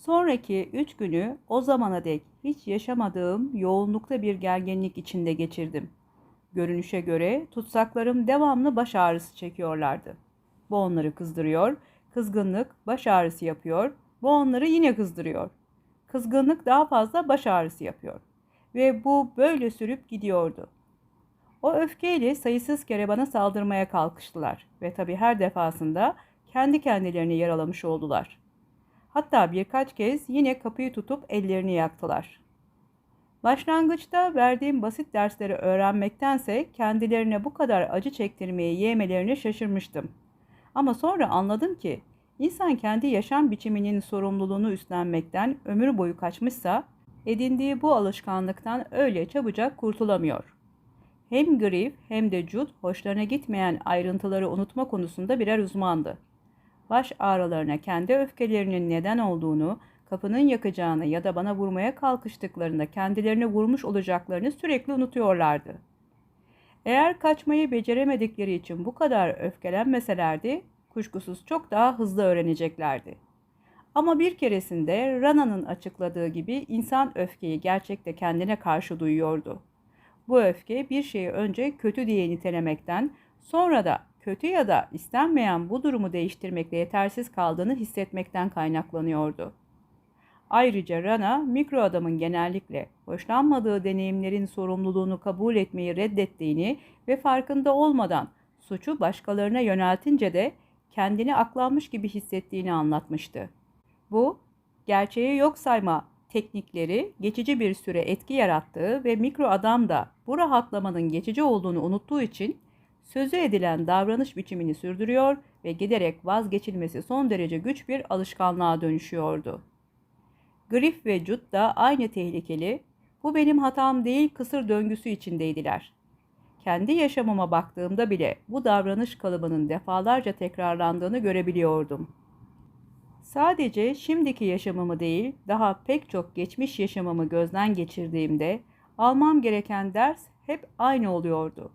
Sonraki üç günü o zamana dek hiç yaşamadığım yoğunlukta bir gerginlik içinde geçirdim. Görünüşe göre tutsaklarım devamlı baş ağrısı çekiyorlardı. Bu onları kızdırıyor, kızgınlık baş ağrısı yapıyor, bu onları yine kızdırıyor. Kızgınlık daha fazla baş ağrısı yapıyor. Ve bu böyle sürüp gidiyordu. O öfkeyle sayısız kere bana saldırmaya kalkıştılar ve tabii her defasında kendi kendilerini yaralamış oldular. Hatta birkaç kez yine kapıyı tutup ellerini yaktılar. Başlangıçta verdiğim basit dersleri öğrenmektense kendilerine bu kadar acı çektirmeye yeğmelerine şaşırmıştım. Ama sonra anladım ki insan kendi yaşam biçiminin sorumluluğunu üstlenmekten ömür boyu kaçmışsa edindiği bu alışkanlıktan öyle çabucak kurtulamıyor. Hem Griff hem de Jude hoşlarına gitmeyen ayrıntıları unutma konusunda birer uzmandı. Baş ağrılarına kendi öfkelerinin neden olduğunu, kapının yakacağını ya da bana vurmaya kalkıştıklarında kendilerini vurmuş olacaklarını sürekli unutuyorlardı. Eğer kaçmayı beceremedikleri için bu kadar öfkelenmeselerdi, kuşkusuz çok daha hızlı öğreneceklerdi. Ama bir keresinde Rana'nın açıkladığı gibi insan öfkeyi gerçekte kendine karşı duyuyordu. Bu öfke bir şeyi önce kötü diye nitelemekten, sonra da kötü ya da istenmeyen bu durumu değiştirmekle yetersiz kaldığını hissetmekten kaynaklanıyordu. Ayrıca Rana, mikro adamın genellikle hoşlanmadığı deneyimlerin sorumluluğunu kabul etmeyi reddettiğini ve farkında olmadan suçu başkalarına yöneltince de kendini aklanmış gibi hissettiğini anlatmıştı. Bu, gerçeği yok sayma teknikleri geçici bir süre etki yarattığı ve mikro adam da bu rahatlamanın geçici olduğunu unuttuğu için sözü edilen davranış biçimini sürdürüyor ve giderek vazgeçilmesi son derece güç bir alışkanlığa dönüşüyordu. Griff ve Judd da aynı tehlikeli, bu benim hatam değil kısır döngüsü içindeydiler. Kendi yaşamıma baktığımda bile bu davranış kalıbının defalarca tekrarlandığını görebiliyordum. Sadece şimdiki yaşamımı değil, daha pek çok geçmiş yaşamımı gözden geçirdiğimde almam gereken ders hep aynı oluyordu.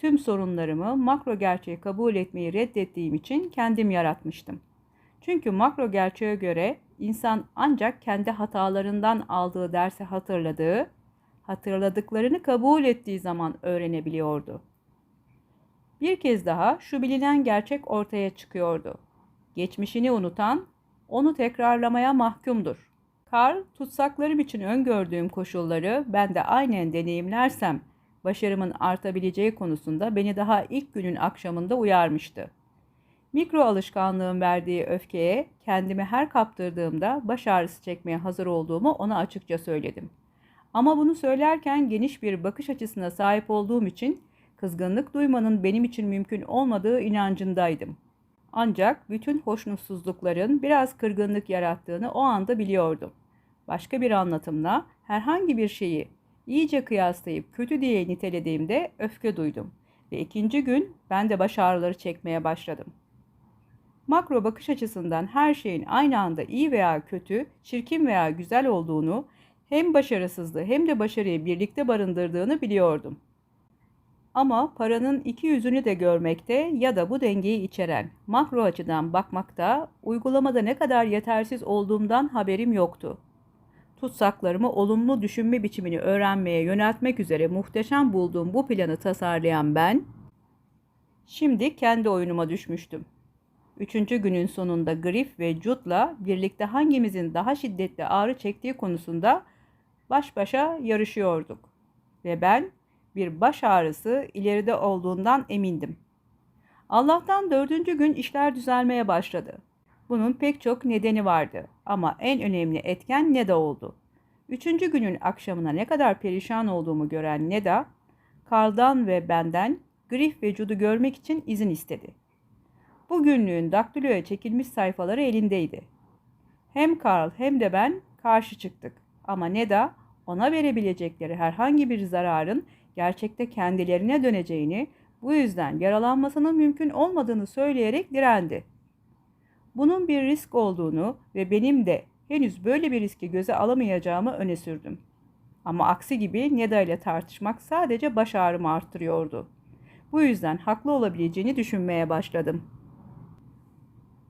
Tüm sorunlarımı makro gerçeği kabul etmeyi reddettiğim için kendim yaratmıştım. Çünkü makro gerçeğe göre insan ancak kendi hatalarından aldığı dersi hatırladığı, hatırladıklarını kabul ettiği zaman öğrenebiliyordu. Bir kez daha şu bilinen gerçek ortaya çıkıyordu. Geçmişini unutan, onu tekrarlamaya mahkumdur. Karl, tutsaklarım için öngördüğüm koşulları ben de aynen deneyimlersem başarımın artabileceği konusunda beni daha ilk günün akşamında uyarmıştı. Mikro alışkanlığın verdiği öfkeye kendimi her kaptırdığımda baş ağrısı çekmeye hazır olduğumu ona açıkça söyledim. Ama bunu söylerken geniş bir bakış açısına sahip olduğum için kızgınlık duymanın benim için mümkün olmadığı inancındaydım. Ancak bütün hoşnutsuzlukların biraz kırgınlık yarattığını o anda biliyordum. Başka bir anlatımla herhangi bir şeyi iyice kıyaslayıp kötü diye nitelediğimde öfke duydum ve ikinci gün ben de baş ağrıları çekmeye başladım. Makro bakış açısından her şeyin aynı anda iyi veya kötü, çirkin veya güzel olduğunu, hem başarısızlığı hem de başarıyı birlikte barındırdığını biliyordum. Ama paranın iki yüzünü de görmekte ya da bu dengeyi içeren makro açıdan bakmakta uygulamada ne kadar yetersiz olduğumdan haberim yoktu. Tutsaklarımı olumlu düşünme biçimini öğrenmeye yöneltmek üzere muhteşem bulduğum bu planı tasarlayan ben, şimdi kendi oyunuma düşmüştüm. Üçüncü günün sonunda Griff ve Jude'la birlikte hangimizin daha şiddetli ağrı çektiği konusunda baş başa yarışıyorduk. Ve ben bir baş ağrısı ileride olduğundan emindim. Allah'tan dördüncü gün işler düzelmeye başladı. Bunun pek çok nedeni vardı ama en önemli etken Neda oldu. Üçüncü günün akşamına ne kadar perişan olduğumu gören Neda, Karl'dan ve benden Griff ve Jude'u görmek için izin istedi. Bu günlüğün daktiloya çekilmiş sayfaları elindeydi. Hem Karl hem de ben karşı çıktık ama Neda ona verebilecekleri herhangi bir zararın gerçekte kendilerine döneceğini, bu yüzden yaralanmasının mümkün olmadığını söyleyerek direndi. Bunun bir risk olduğunu ve benim de henüz böyle bir riski göze alamayacağımı öne sürdüm. Ama aksi gibi Neda ile tartışmak sadece baş ağrımı arttırıyordu. Bu yüzden haklı olabileceğini düşünmeye başladım.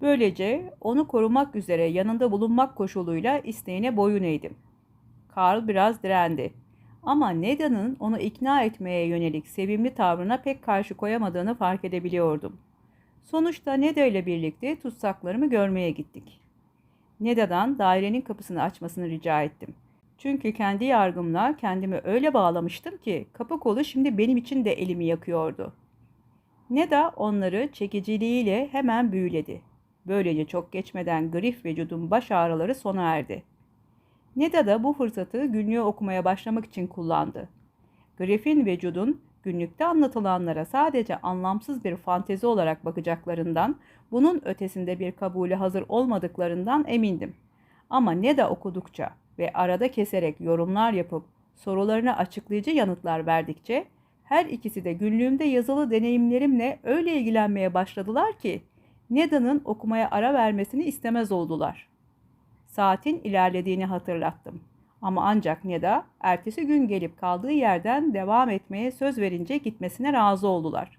Böylece onu korumak üzere yanında bulunmak koşuluyla isteğine boyun eğdim. Karl biraz direndi. Ama Neda'nın onu ikna etmeye yönelik sevimli tavrına pek karşı koyamadığını fark edebiliyordum. Sonuçta Neda ile birlikte tutsaklarımı görmeye gittik. Neda'dan dairenin kapısını açmasını rica ettim. Çünkü kendi yargımla kendimi öyle bağlamıştım ki kapı kolu şimdi benim için de elimi yakıyordu. Neda onları çekiciliğiyle hemen büyüledi. Böylece çok geçmeden grif vücudun baş ağrıları sona erdi. Neda da bu fırsatı günlüğü okumaya başlamak için kullandı. Griffin vücudun günlükte anlatılanlara sadece anlamsız bir fantezi olarak bakacaklarından, bunun ötesinde bir kabule hazır olmadıklarından emindim. Ama Neda okudukça ve arada keserek yorumlar yapıp sorularına açıklayıcı yanıtlar verdikçe her ikisi de günlüğümde yazılı deneyimlerimle öyle ilgilenmeye başladılar ki Neda'nın okumaya ara vermesini istemez oldular. Saatin ilerlediğini hatırlattım. Ama ancak Neda ertesi gün gelip kaldığı yerden devam etmeye söz verince gitmesine razı oldular.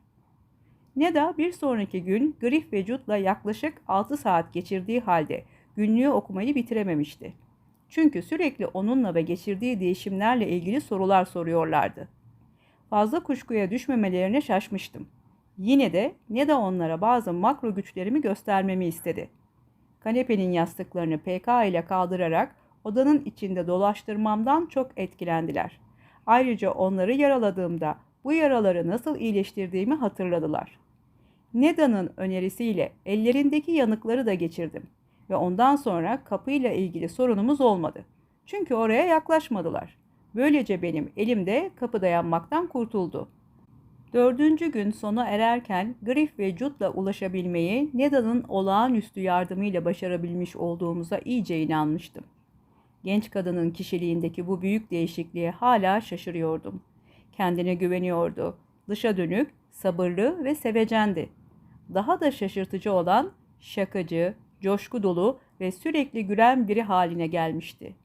Neda bir sonraki gün Griff ve Jude'la yaklaşık 6 saat geçirdiği halde günlüğü okumayı bitirememişti. Çünkü sürekli onunla ve geçirdiği değişimlerle ilgili sorular soruyorlardı. Fazla kuşkuya düşmemelerine şaşmıştım. Yine de ne de onlara bazı makro güçlerimi göstermemi istedi. Kanepenin yastıklarını PK ile kaldırarak odanın içinde dolaştırmamdan çok etkilendiler. Ayrıca onları yaraladığımda bu yaraları nasıl iyileştirdiğimi hatırladılar. Neda'nın önerisiyle ellerindeki yanıkları da geçirdim ve ondan sonra kapıyla ilgili sorunumuz olmadı. Çünkü oraya yaklaşmadılar. Böylece benim elimde kapı dayanmaktan kurtuldu. Dördüncü gün sona ererken Griff ve Jude'la ulaşabilmeyi Neda'nın olağanüstü yardımıyla başarabilmiş olduğumuza iyice inanmıştım. Genç kadının kişiliğindeki bu büyük değişikliğe hala şaşırıyordum. Kendine güveniyordu. Dışa dönük, sabırlı ve sevecendi. Daha da şaşırtıcı olan şakacı, coşku dolu ve sürekli gülen biri haline gelmişti.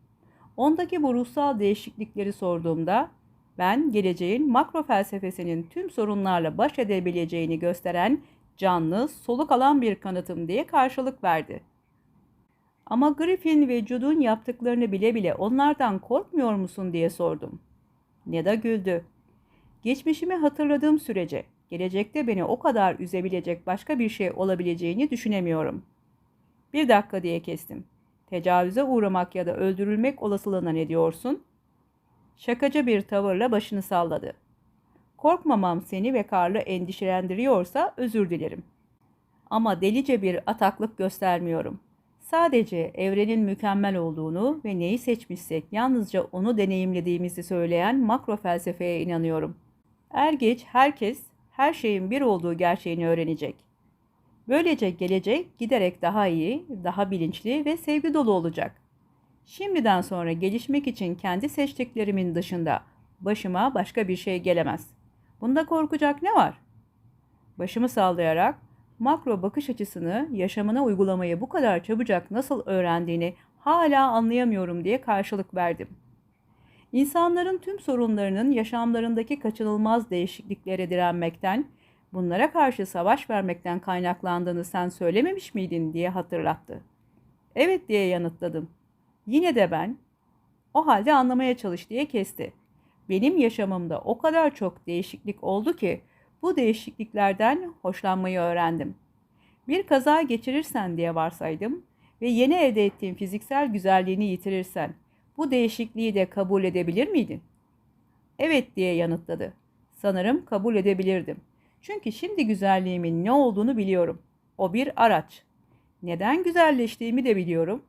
Ondaki bu ruhsal değişiklikleri sorduğumda ben geleceğin makro felsefesinin tüm sorunlarla baş edebileceğini gösteren canlı, soluk alan bir kanıtım diye karşılık verdi. Ama Griffin ve Jude'un yaptıklarını bile bile onlardan korkmuyor musun diye sordum. Neda güldü. Geçmişimi hatırladığım sürece gelecekte beni o kadar üzebilecek başka bir şey olabileceğini düşünemiyorum. Bir dakika diye kestim. Tecavüze uğramak ya da öldürülmek olasılığına ne diyorsun? Şakacı bir tavırla başını salladı. Korkmamam seni ve Karl'ı endişelendiriyorsa özür dilerim. Ama delice bir ataklık göstermiyorum. Sadece evrenin mükemmel olduğunu ve neyi seçmişsek yalnızca onu deneyimlediğimizi söyleyen makro felsefeye inanıyorum. Er geç herkes her şeyin bir olduğu gerçeğini öğrenecek. Böylece gelecek giderek daha iyi, daha bilinçli ve sevgi dolu olacak. Şimdiden sonra gelişmek için kendi seçtiklerimin dışında başıma başka bir şey gelemez. Bunda korkacak ne var? Başımı sallayarak makro bakış açısını yaşamına uygulamayı bu kadar çabucak nasıl öğrendiğini hala anlayamıyorum diye karşılık verdim. İnsanların tüm sorunlarının yaşamlarındaki kaçınılmaz değişikliklere direnmekten, bunlara karşı savaş vermekten kaynaklandığını sen söylememiş miydin diye hatırlattı. Evet diye yanıtladım. Yine de ben o halde anlamaya çalış diye kesti. Benim yaşamımda o kadar çok değişiklik oldu ki bu değişikliklerden hoşlanmayı öğrendim. Bir kaza geçirirsen diye varsaydım ve yeni elde ettiğin fiziksel güzelliğini yitirirsen bu değişikliği de kabul edebilir miydin? Evet diye yanıtladı. Sanırım kabul edebilirdim. Çünkü şimdi güzelliğimin ne olduğunu biliyorum. O bir araç. Neden güzelleştiğimi de biliyorum.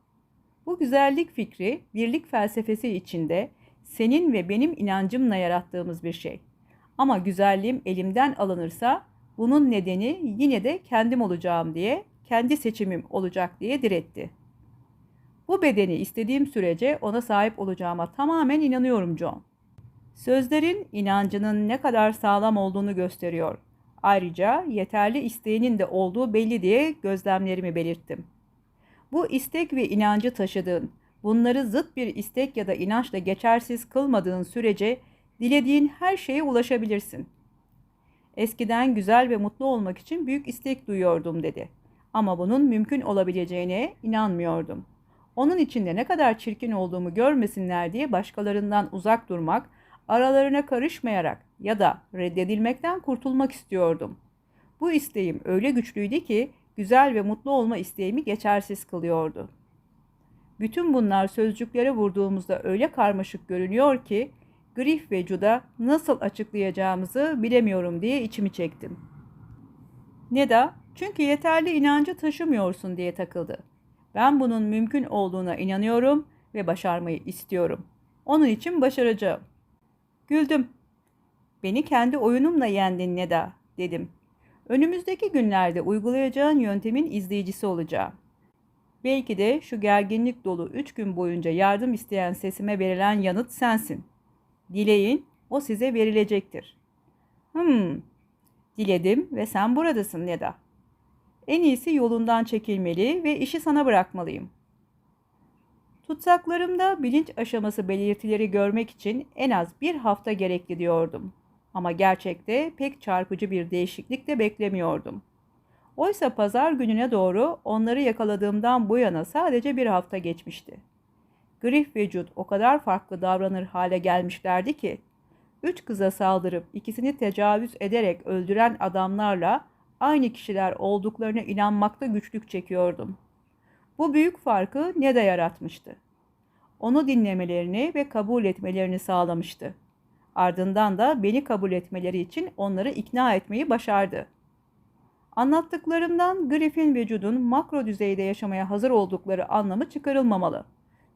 Bu güzellik fikri birlik felsefesi içinde senin ve benim inancımla yarattığımız bir şey. Ama güzelliğim elimden alınırsa bunun nedeni yine de kendim olacağım diye, kendi seçimim olacak diye diretti. Bu bedeni istediğim sürece ona sahip olacağıma tamamen inanıyorum John. Sözlerin inancının ne kadar sağlam olduğunu gösteriyor. Ayrıca yeterli isteğinin de olduğu belli diye gözlemlerimi belirttim. Bu istek ve inancı taşıdığın, bunları zıt bir istek ya da inançla geçersiz kılmadığın sürece dilediğin her şeye ulaşabilirsin. Eskiden güzel ve mutlu olmak için büyük istek duyuyordum dedi. Ama bunun mümkün olabileceğine inanmıyordum. Onun içinde ne kadar çirkin olduğumu görmesinler diye başkalarından uzak durmak, aralarına karışmayarak ya da reddedilmekten kurtulmak istiyordum. Bu isteğim öyle güçlüydü ki güzel ve mutlu olma isteğimi geçersiz kılıyordu. Bütün bunlar sözcüklere vurduğumuzda öyle karmaşık görünüyor ki Grif ve Juda nasıl açıklayacağımızı bilemiyorum diye içimi çektim. Neda, çünkü yeterli inancı taşımıyorsun diye takıldı. Ben bunun mümkün olduğuna inanıyorum ve başarmayı istiyorum. Onun için başaracağım. Güldüm. Beni kendi oyunumla yendin Neda, dedim. Önümüzdeki günlerde uygulayacağın yöntemin izleyicisi olacağım. Belki de şu gerginlik dolu üç gün boyunca yardım isteyen sesime verilen yanıt sensin. Dileyin, o size verilecektir. Hmm, diledim ve sen buradasın Neda. En iyisi yolundan çekilmeli ve işi sana bırakmalıyım. Tutsaklarımda bilinç aşaması belirtileri görmek için en az bir hafta gerekli diyordum. Ama gerçekte pek çarpıcı bir değişiklik de beklemiyordum. Oysa pazar gününe doğru onları yakaladığımdan bu yana sadece bir hafta geçmişti. Griff ve Jude o kadar farklı davranır hale gelmişlerdi ki, üç kıza saldırıp ikisini tecavüz ederek öldüren adamlarla aynı kişiler olduklarına inanmakta güçlük çekiyordum. Bu büyük farkı ne de yaratmıştı. Onu dinlemelerini ve kabul etmelerini sağlamıştı. Ardından da beni kabul etmeleri için onları ikna etmeyi başardı. Anlattıklarımdan Griffin ve Jude'un makro düzeyde yaşamaya hazır oldukları anlamı çıkarılmamalı.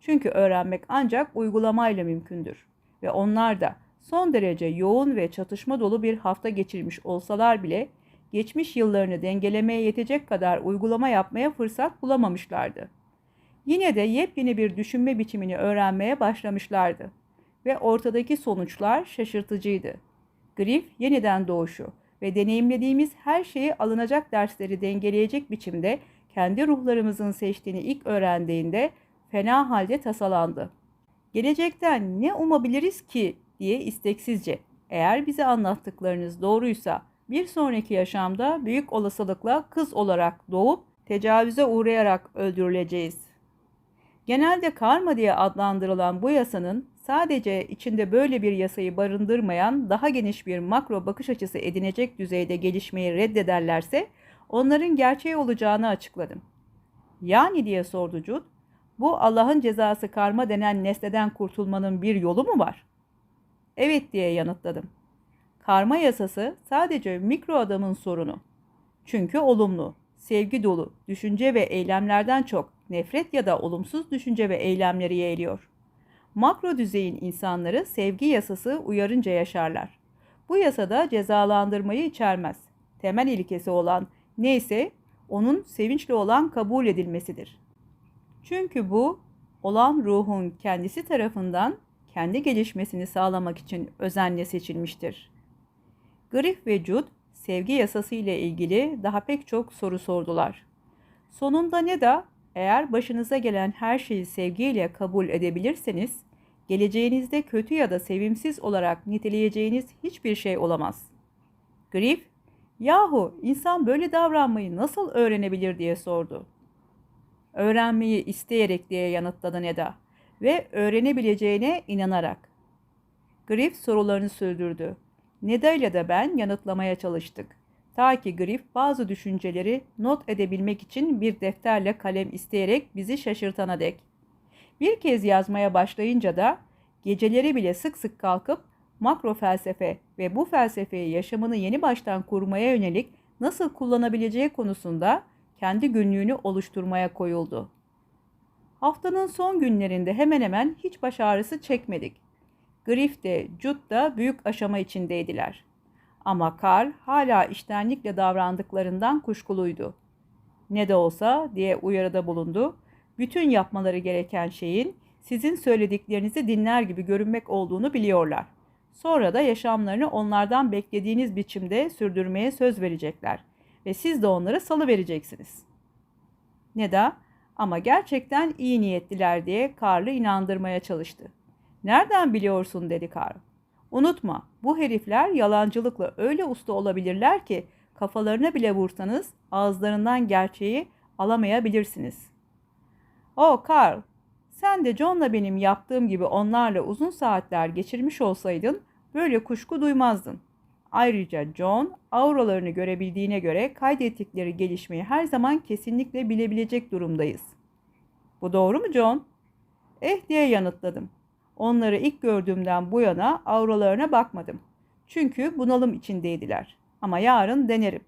Çünkü öğrenmek ancak uygulamayla mümkündür. Ve onlar da son derece yoğun ve çatışma dolu bir hafta geçirmiş olsalar bile geçmiş yıllarını dengelemeye yetecek kadar uygulama yapmaya fırsat bulamamışlardı. Yine de yepyeni bir düşünme biçimini öğrenmeye başlamışlardı ve ortadaki sonuçlar şaşırtıcıydı. Griff yeniden doğuşu ve deneyimlediğimiz her şeyi alınacak dersleri dengeleyecek biçimde kendi ruhlarımızın seçtiğini ilk öğrendiğinde fena halde tasalandı. Gelecekten ne umabiliriz ki diye isteksizce eğer bize anlattıklarınız doğruysa bir sonraki yaşamda büyük olasılıkla kız olarak doğup tecavüze uğrayarak öldürüleceğiz. Genelde karma diye adlandırılan bu yasanın sadece içinde böyle bir yasayı barındırmayan daha geniş bir makro bakış açısı edinecek düzeyde gelişmeyi reddederlerse onların gerçeği olacağını açıkladım. Yani diye sordu Cud, bu Allah'ın cezası karma denen nesneden kurtulmanın bir yolu mu var? Evet diye yanıtladım. Karma yasası sadece mikro adamın sorunu. Çünkü olumlu, sevgi dolu, düşünce ve eylemlerden çok nefret ya da olumsuz düşünce ve eylemleri yeğliyor. Makro düzeyin insanları sevgi yasası uyarınca yaşarlar. Bu yasada cezalandırmayı içermez. Temel ilkesi olan neyse onun sevinçli olan kabul edilmesidir. Çünkü bu olan ruhun kendisi tarafından kendi gelişmesini sağlamak için özenle seçilmiştir. Griff ve Jude sevgi yasası ile ilgili daha pek çok soru sordular. Sonunda ne de eğer başınıza gelen her şeyi sevgiyle kabul edebilirseniz, geleceğinizde kötü ya da sevimsiz olarak niteleyeceğiniz hiçbir şey olamaz. Griff, yahu insan böyle davranmayı nasıl öğrenebilir diye sordu. Öğrenmeyi isteyerek diye yanıtladı Neda ve öğrenebileceğine inanarak. Griff sorularını sürdürdü. Neda ile de ben yanıtlamaya çalıştık. Ta ki Griff bazı düşünceleri not edebilmek için bir defterle kalem isteyerek bizi şaşırtana dek. Bir kez yazmaya başlayınca da geceleri bile sık sık kalkıp makro felsefe ve bu felsefeyi yaşamını yeni baştan kurmaya yönelik nasıl kullanabileceği konusunda kendi günlüğünü oluşturmaya koyuldu. Haftanın son günlerinde hemen hemen hiç baş ağrısı çekmedik. Griff de Jude da büyük aşama içindeydiler. Ama Karl hala iştenlikle davrandıklarından kuşkuluydu. Ne de olsa diye uyarıda bulundu. Bütün yapmaları gereken şeyin sizin söylediklerinizi dinler gibi görünmek olduğunu biliyorlar. Sonra da yaşamlarını onlardan beklediğiniz biçimde sürdürmeye söz verecekler ve siz de onları salı vereceksiniz. Neda ama gerçekten iyi niyetliler diye Karl'ı inandırmaya çalıştı. Nereden biliyorsun dedi Karl. Unutma bu herifler yalancılıkla öyle usta olabilirler ki kafalarına bile vursanız ağızlarından gerçeği alamayabilirsiniz. O Carl, sen de John'la benim yaptığım gibi onlarla uzun saatler geçirmiş olsaydın böyle kuşku duymazdın. Ayrıca John, auralarını görebildiğine göre kaydettikleri gelişmeyi her zaman kesinlikle bilebilecek durumdayız. Bu doğru mu John? Eh diye yanıtladım. Onları ilk gördüğümden bu yana auralarına bakmadım. Çünkü bunalım içindeydiler. Ama yarın denerim.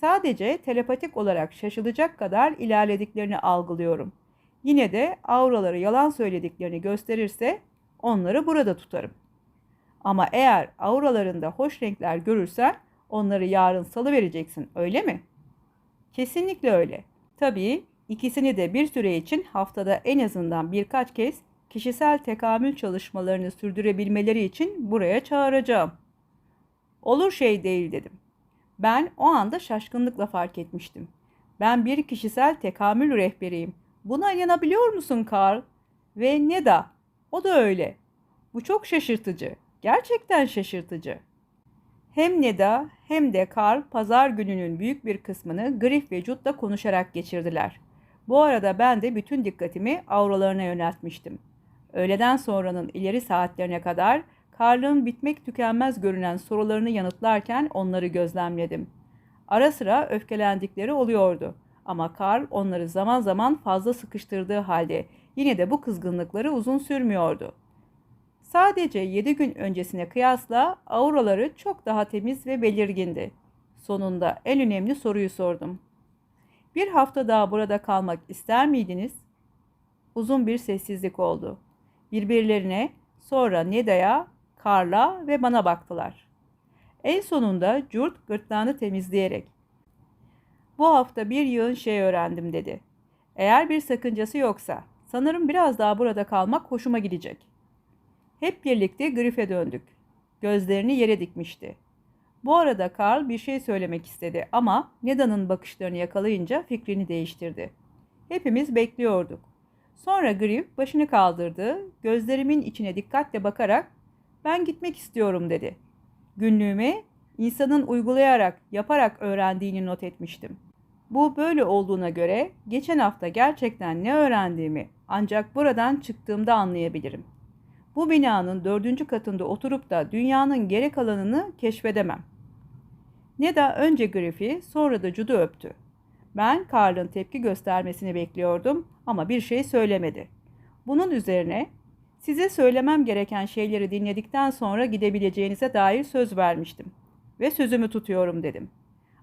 Sadece telepatik olarak şaşılacak kadar ilerlediklerini algılıyorum. Yine de auraları yalan söylediklerini gösterirse onları burada tutarım. Ama eğer auralarında hoş renkler görürsen onları yarın salı vereceksin öyle mi? Kesinlikle öyle. Tabii ikisini de bir süre için haftada en azından birkaç kez kişisel tekamül çalışmalarını sürdürebilmeleri için buraya çağıracağım. Olur şey değil dedim. Ben o anda şaşkınlıkla fark etmiştim. Ben bir kişisel tekamül rehberiyim. Buna inanabiliyor musun Karl? Ve Neda. O da öyle. Bu çok şaşırtıcı. Gerçekten şaşırtıcı. Hem Neda hem de Karl pazar gününün büyük bir kısmını Griff ve Jude'la konuşarak geçirdiler. Bu arada ben de bütün dikkatimi avralarına yöneltmiştim. Öğleden sonranın ileri saatlerine kadar Karl'ın bitmek tükenmez görünen sorularını yanıtlarken onları gözlemledim. Ara sıra öfkelendikleri oluyordu ama Karl onları zaman zaman fazla sıkıştırdığı halde yine de bu kızgınlıkları uzun sürmüyordu. Sadece yedi gün öncesine kıyasla auraları çok daha temiz ve belirgindi. Sonunda en önemli soruyu sordum. Bir hafta daha burada kalmak ister miydiniz? Uzun bir sessizlik oldu. Birbirlerine, sonra Neda'ya, Karla ve bana baktılar. En sonunda Curt gırtlağını temizleyerek bu hafta bir yığın şey öğrendim dedi. Eğer bir sakıncası yoksa sanırım biraz daha burada kalmak hoşuma gidecek. Hep birlikte Griff'e döndük. Gözlerini yere dikmişti. Bu arada Karl bir şey söylemek istedi ama Neda'nın bakışlarını yakalayınca fikrini değiştirdi. Hepimiz bekliyorduk. Sonra Griff başını kaldırdı, gözlerimin içine dikkatle bakarak ben gitmek istiyorum dedi. Günlüğüme insanın uygulayarak, yaparak öğrendiğini not etmiştim. Bu böyle olduğuna göre geçen hafta gerçekten ne öğrendiğimi ancak buradan çıktığımda anlayabilirim. Bu binanın dördüncü katında oturup da dünyanın geri kalanını keşfedemem. Neda önce Griff'i sonra da Jude'u öptü. Ben Karl'ın tepki göstermesini bekliyordum ama bir şey söylemedi. Bunun üzerine size söylemem gereken şeyleri dinledikten sonra gidebileceğinize dair söz vermiştim ve sözümü tutuyorum dedim.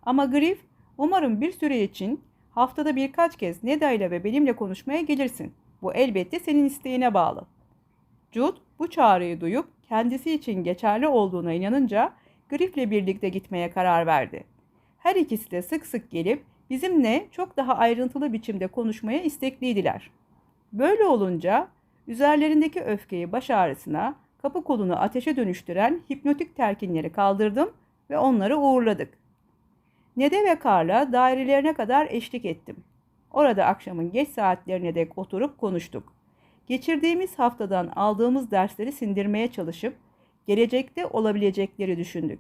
Ama Griff umarım bir süre için haftada birkaç kez Neda ile ve benimle konuşmaya gelirsin. Bu elbette senin isteğine bağlı. Jude bu çağrıyı duyup kendisi için geçerli olduğuna inanınca Griff'le birlikte gitmeye karar verdi. Her ikisi de sık sık gelip bizimle çok daha ayrıntılı biçimde konuşmaya istekliydiler. Böyle olunca üzerlerindeki öfkeyi baş ağrısına, kapı kolunu ateşe dönüştüren hipnotik telkinleri kaldırdım ve onları uğurladık. Nede ve Karla dairelerine kadar eşlik ettim. Orada akşamın geç saatlerine dek oturup konuştuk. Geçirdiğimiz haftadan aldığımız dersleri sindirmeye çalışıp gelecekte olabilecekleri düşündük.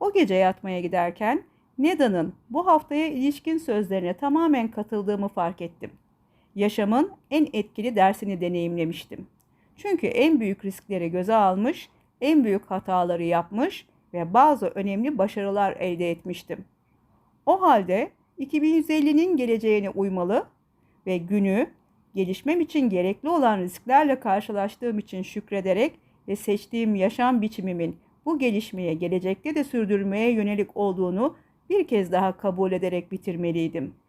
O gece yatmaya giderken Neda'nın bu haftaya ilişkin sözlerine tamamen katıldığımı fark ettim. Yaşamın en etkili dersini deneyimlemiştim. Çünkü en büyük riskleri göze almış, en büyük hataları yapmış ve bazı önemli başarılar elde etmiştim. O halde 2150'nin geleceğine uymalı ve günü gelişmem için gerekli olan risklerle karşılaştığım için şükrederek ve seçtiğim yaşam biçimimin bu gelişmeye gelecekte de sürdürmeye yönelik olduğunu bir kez daha kabul ederek bitirmeliydim.''